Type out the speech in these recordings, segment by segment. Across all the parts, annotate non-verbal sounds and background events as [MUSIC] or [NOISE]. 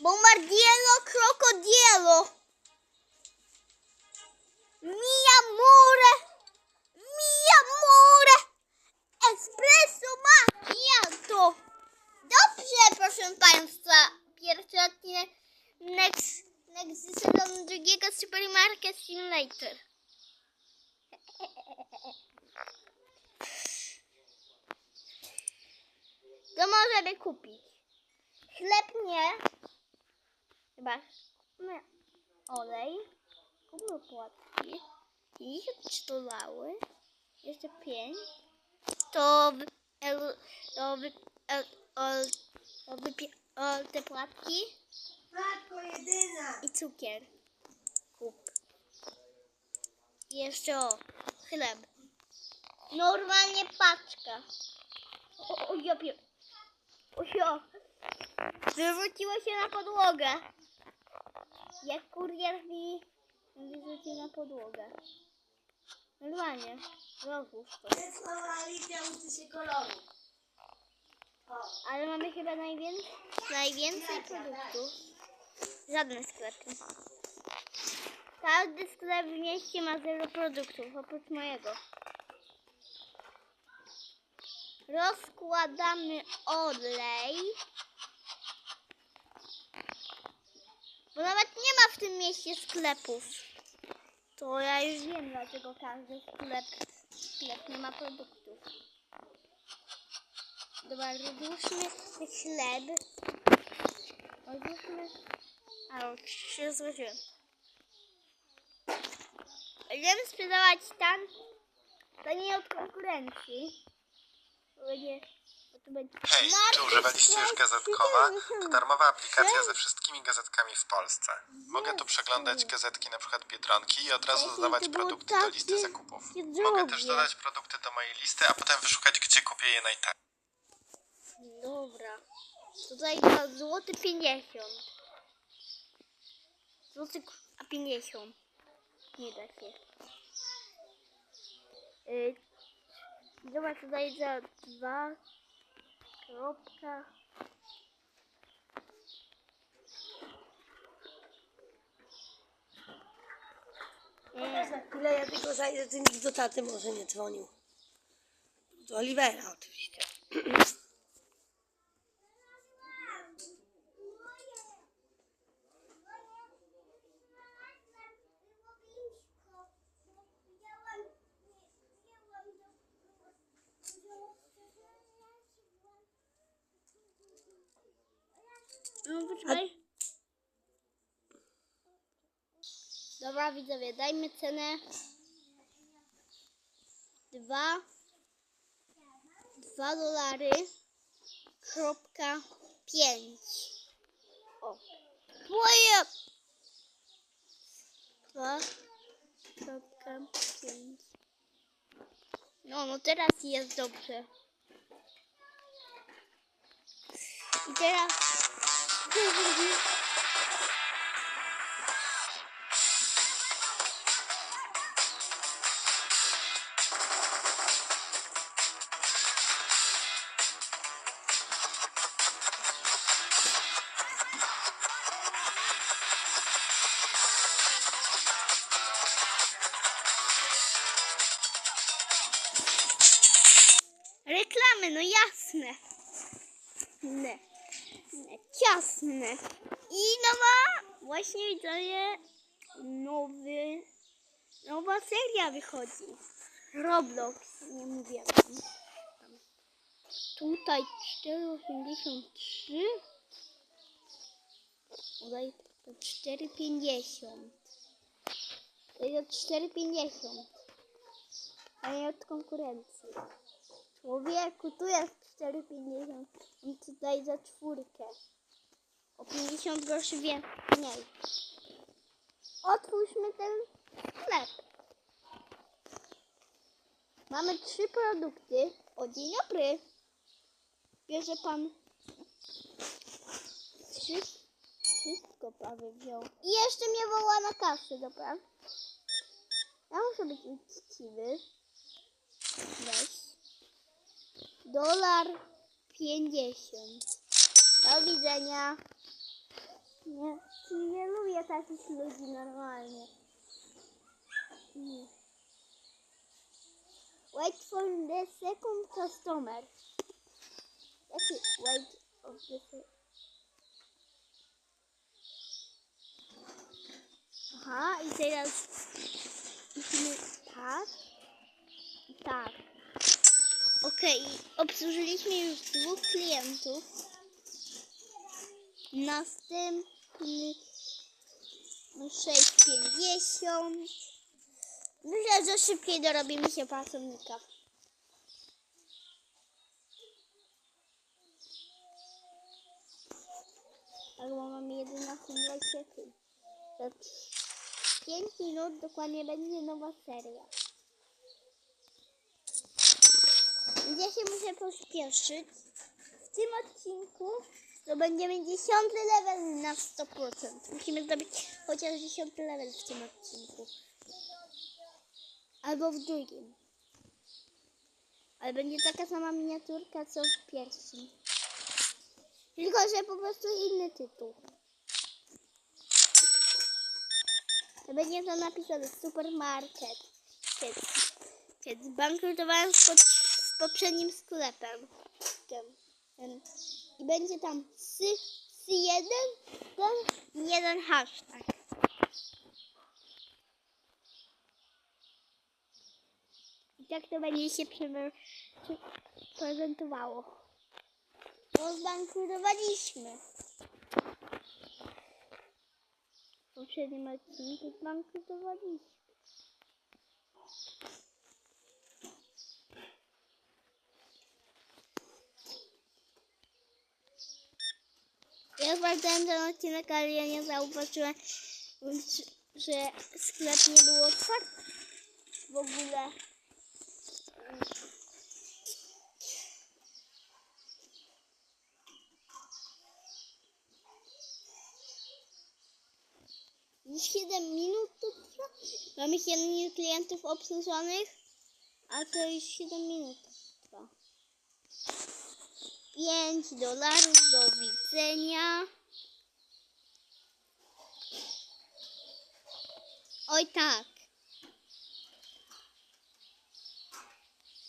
Bombardiero crocodilo. Mi amore. Mi amore. Espresso macchiato. Dobrze, proszę Państwa. Pierwszy odcinek next, next sezonu drugiego Supermarket Simulator. To możemy kupić. Chleb nie. Chyba nie. olej. Kupmy płatki. 53 dolary. Jeszcze 5. To, wy- el, to, wy, el, ol, to wypie, ol, te płatki Matko jedyna! i cukier. Kup. I jeszcze o, chleb. Normalnie paczka. O, o, ja pier... O, ja. Wywróciło się na podłogę. Jak kurier mi wyrzucił na podłogę. Normalnie. Rozłóż to. Alicja uczy się koloru. Ale mamy chyba najwięcej, najwięcej produktów. Żadne sklepy. Każdy sklep w mieście ma zero produktów, oprócz mojego. Rozkładamy olej. Bo nawet nie ma w tym mieście sklepów. To ja już wiem, dlaczego każdy sklep, sklep nie ma produktów. Dobra, rozłóżmy chleb. Rozłóżmy... A, się złożyłem. Będziemy sprzedawać tam, to nie od konkurencji. Będzie... Hej, czy używaliście już Gazetkowa? 70. To darmowa aplikacja ze wszystkimi gazetkami w Polsce. Mogę tu przeglądać gazetki na przykład Biedronki i od razu dodawać produkty do listy zakupów. Mogę też dodać produkty do mojej listy, a potem wyszukać, gdzie kupię je najtaniej. Dobra. Tutaj za złoty 50. Złoty a 50. Nie da się. Yy, dobra, tutaj za dwa. Pokaż na chwilę, ja tylko zajdę, do taty może nie dzwonił. Do Olivera oczywiście. [CLEARS THROAT] No poczekaj. Dobra widzowie, dajmy cenę. Dwa. Dwa dolary. Kropka pięć. O. Twoje. Dwa. Kropka pięć. No, no teraz jest dobrze. I teraz... Reklamy, no jasne. Ne. ne. Ciasne. I nowa, właśnie widzowie, nowy, nowa seria wychodzi. Roblox, nie mówię wam. Tutaj 4,83. Tutaj to 4,50. To jest 4,50. A nie od konkurencji. Człowieku, tu jest 4,50. On tutaj za czwórkę. O 50 groszy mniej. Otwórzmy ten sklep. Mamy trzy produkty. O, dzień dobry. Bierze pan Wszy- wszystko prawie wziął. I jeszcze mnie woła na kasę, dobra? Ja muszę być uczciwy. Weź. Dolar pięćdziesiąt. Do widzenia. Nie, nie lubię takich ludzi normalnie. Nie. Wait for the second customer. Jaki wait of the Aha, i teraz musimy tak. Tak. Okej, obsłużyliśmy już dwóch klientów. Następny 6,50. Myślę, że szybciej dorobimy się pracownika. Albo mamy 11,20. Za 5 minut dokładnie będzie nowa seria. Ja się muszę pośpieszyć. W tym odcinku to będziemy dziesiąty level na 100%. Musimy zdobyć chociaż dziesiąty level w tym odcinku. Albo w drugim. Ale będzie taka sama miniaturka co w pierwszym. Tylko, że po prostu inny tytuł. Będzie to napisane supermarket. Kiedy, kiedy zbankrutowałem z, pod, z poprzednim sklepem. I będzie tam sy, sy jeden, ten jeden hashtag. I tak to będzie się prezentowało. Bo zbankrutowaliśmy. W poprzednim odcinku zbankrutowaliśmy. Ja sprawdzałem ten odcinek, ale ja nie zauważyłem, że sklep nie był otwarty w ogóle. Już 7 minut to trwa. Mamy 7 klientów obsłużonych, a to już 7 minut. 5 dolarów do widzenia. Oj tak.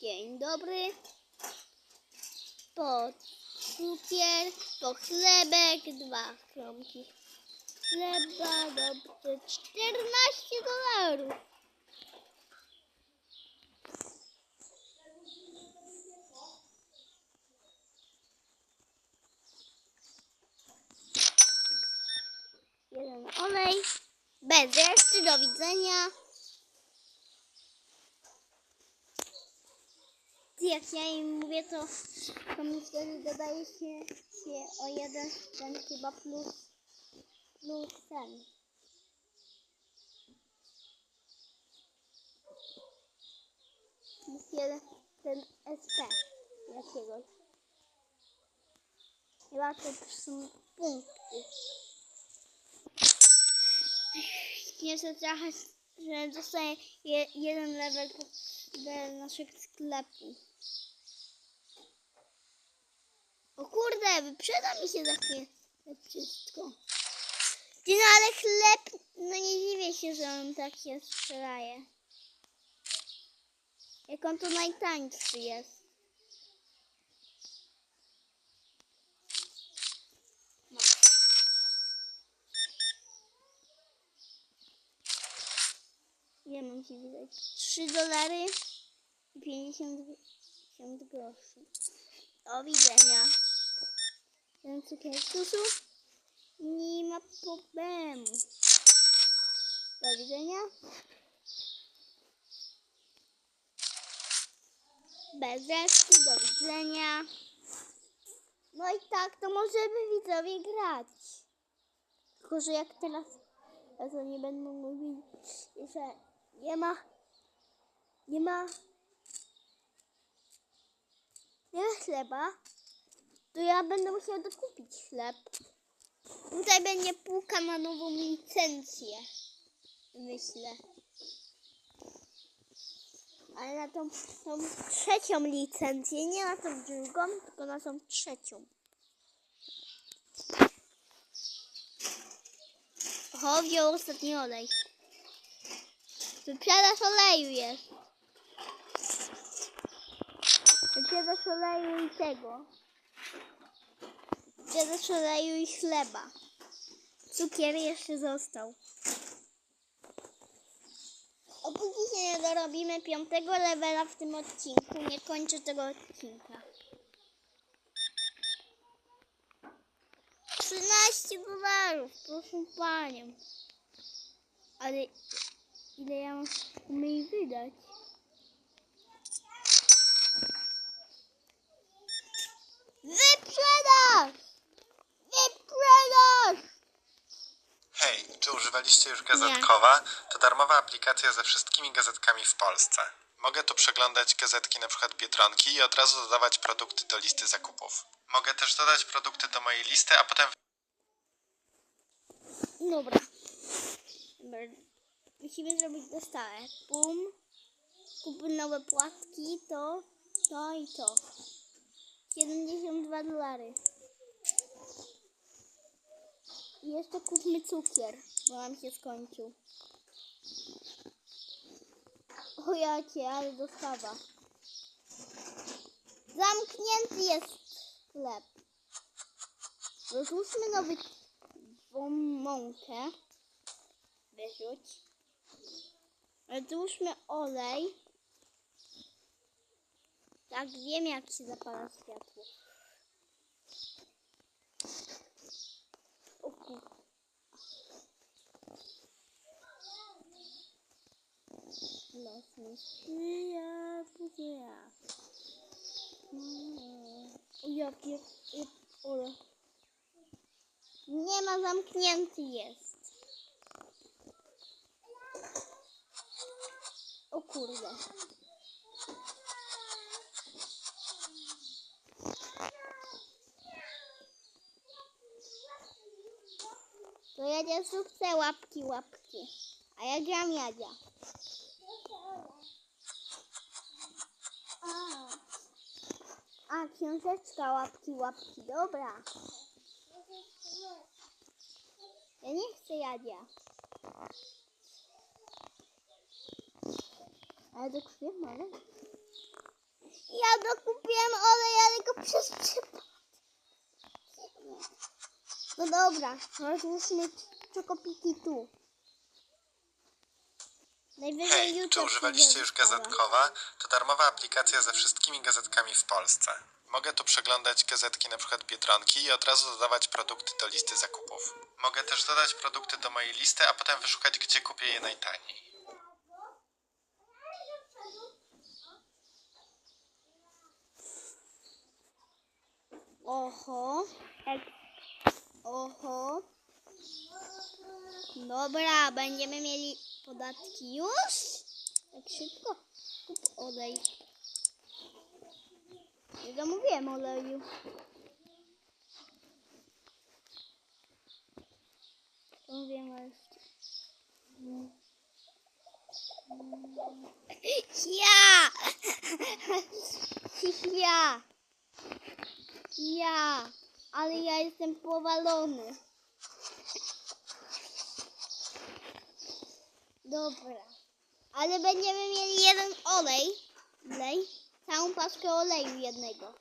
Dzień dobry. Po cukier, po chlebek, dwa kromki chleba, dobrze, 14 dolarów. Jeden olej. Bez reszty, do widzenia. Jak ja im mówię, to, to mi wtedy dodaje się, się o jeden ten chyba plus plus ten. Plus jeden ten SP jakiegoś. Chyba to są punkty. Śmieszę trochę, że dostaję je, jeden level do naszego sklepu. O kurde, wyprzeda mi się za chwilę wszystko. No ale chleb, no nie dziwię się, że on tak się sprzedaje. Jak on to najtańszy jest. No. Ile mam ci widać? 3 dolary i 50, 50 groszy. Do widzenia. Ten cukier susu. Nie ma problemu. Do widzenia. Bez reszty, do widzenia. No i tak to możemy widzowie grać. Tylko, że jak teraz ja to nie będę mówić, że nie ma nie ma nie ma chleba, to ja będę musiał dokupić chleb. Tutaj będzie półka na nową licencję. Myślę. Ale na tą, tą trzecią licencję, nie na tą drugą, tylko na tą trzecią. Oho, wziął ostatni olej. Wyprzedaż oleju jest. Wyprzedaż oleju i tego. Wyprzedaż oleju i chleba. Cukier jeszcze został. Opóki się nie dorobimy piątego levela w tym odcinku, nie kończę tego odcinka. 13 dolarów, proszę panią. Ale ile ja mam jej wydać? Wyprzedaż! Wyprzedaż! Hej, czy używaliście już Gazetkowa? To darmowa aplikacja ze wszystkimi gazetkami w Polsce. Mogę tu przeglądać gazetki na przykład Biedronki i od razu dodawać produkty do listy zakupów. Mogę też dodać produkty do mojej listy, a potem Dobra. Dobra. Musimy zrobić dostawę. Pum. Kupmy nowe płatki, to, to i to. 72 dolary. I jeszcze kupmy cukier, bo nam się skończył. O jacie, ale dostawa. Zamknięty jest sklep. Rozłóżmy nowy mąkę. Wyrzuć. Rozłóżmy olej. Tak, wiem jak się zapala światło. O kur... Los mi. O ja pier... Ole. Nie ma zamknięty jest. O kurde. To Jadzia chce łapki, łapki. A ja gram Jadzia. A, książeczka, łapki, łapki. Dobra. Ja nie chcę jadzia. Ale do krwi mamy. Ja dokupiłem olej, ale go przez przypadek. No dobra, rozłóżmy czokopiki tu. Najwyżej Hej, czy używaliście już. Gazetkowa? To darmowa aplikacja ze wszystkimi gazetkami w Polsce. Mogę tu przeglądać gazetki przykład Biedronki i od razu dodawać produkty do listy zakupów. Mogę też dodać produkty do mojej listy, a potem wyszukać, gdzie kupię je najtaniej. Oho. Jak... Oho. Dobra, będziemy mieli podatki już? Tak szybko. Kup olej. Nie zamówiłem oleju. Zamówiłem jeszcze. [LAUGHS] Ja! [LAUGHS] Ja! Ja, ale ja jestem powalony. Dobra. Ale będziemy mieli jeden olej. Olej. Całą paczkę oleju jednego.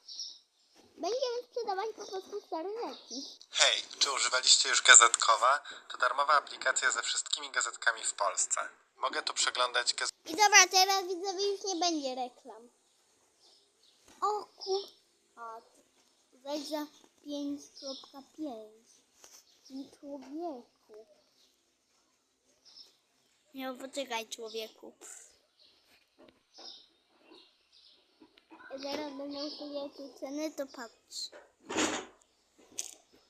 Będziemy sprzedawać po prostu stare rzeczy. Hej, czy używaliście już Gazetkowa? To darmowa aplikacja ze wszystkimi gazetkami w Polsce. Mogę tu przeglądać gazetki. I dobra, teraz widzowie już nie będzie reklam. O kur... A, zaś za 5.5. Ty człowieku. Nie, poczekaj człowieku. Zaraz będę ustawiał tu ceny, to patrz.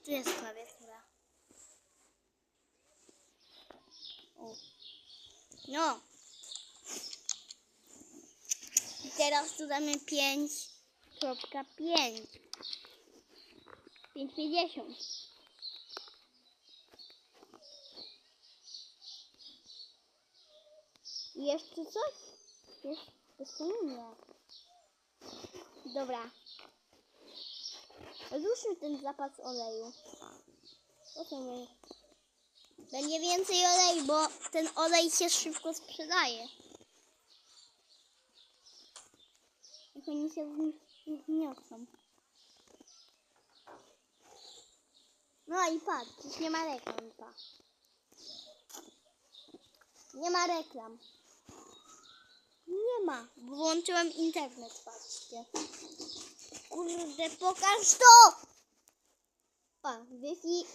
Tu jest klawiatura. O. No. I teraz tu damy 5.5. 5,50. I jeszcze coś? Jeszcze nie. Dobra. Odłóżmy ten zapas oleju. Po co? Będzie więcej oleju, bo ten olej się szybko sprzedaje. Jak oni się wni- wniosą. No i patrz, nie ma reklam, pa. Nie ma reklam. Nie ma, włączyłam internet, patrzcie. Kurde, pokaż to! Pa, Wi-Fi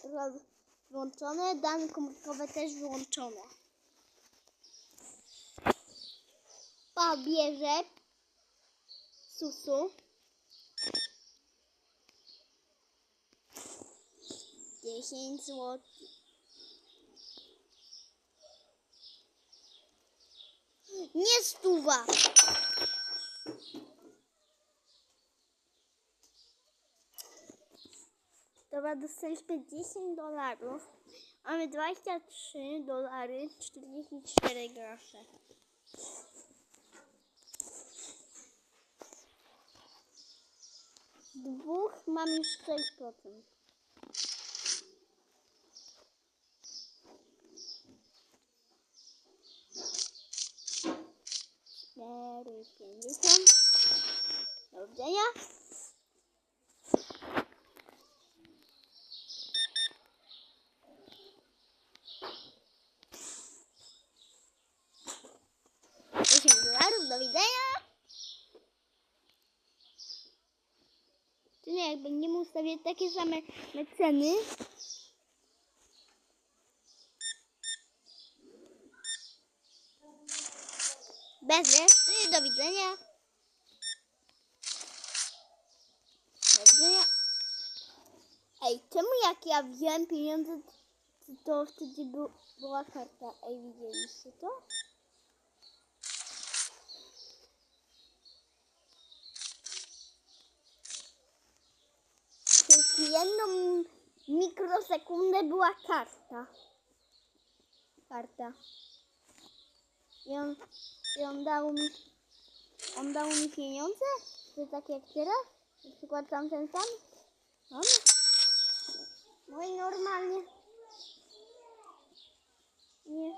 włączone, dane komórkowe też wyłączone. Pa, bierze susu. 10 zł. Nie stuwa. Dobra, dostaliśmy 10 dolarów. Mamy 23 dolary 44 grosze. Dwóch mam już 6%. Cztery, pięćdziesiąt. Do widzenia. Do widzenia. Czy nie, będziemy ustawiać takie same ceny. Bez reszty, do widzenia. Do widzenia. Ej, czemu jak ja wziąłem pieniądze, to, wtedy był, była karta? Ej, widzieliście to? Przez jedną mikrosekundę była karta. Karta. I on dał mi, on dał mi pieniądze? Czy tak jak teraz? Na przykład tamten sam? On? No i normalnie. Nie.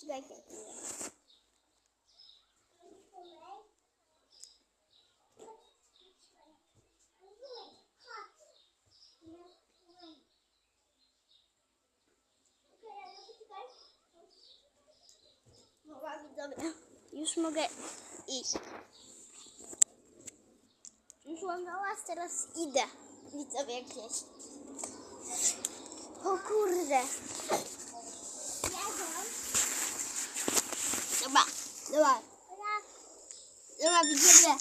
Czekajcie. chwilę. Dobra, widzowie. Już mogę iść. Już łamałas, teraz idę. Widzowie gdzieś. O kurde. Dobra, dobra. Dobra, widzowie.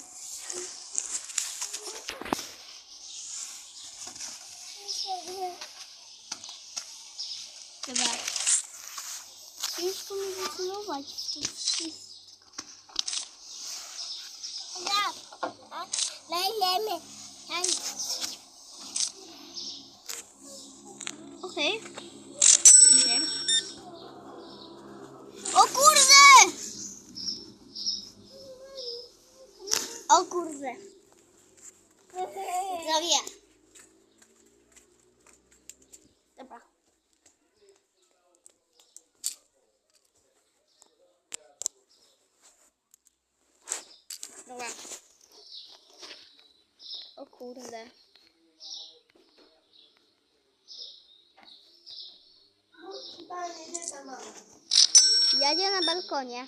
Dobra. Ciężko mi wycelować to. Lejemy. Okej. Okay. O kurde! O kurde. Zdrowie. Dobra. Dobra. Kurde. Jadzie na balkonie.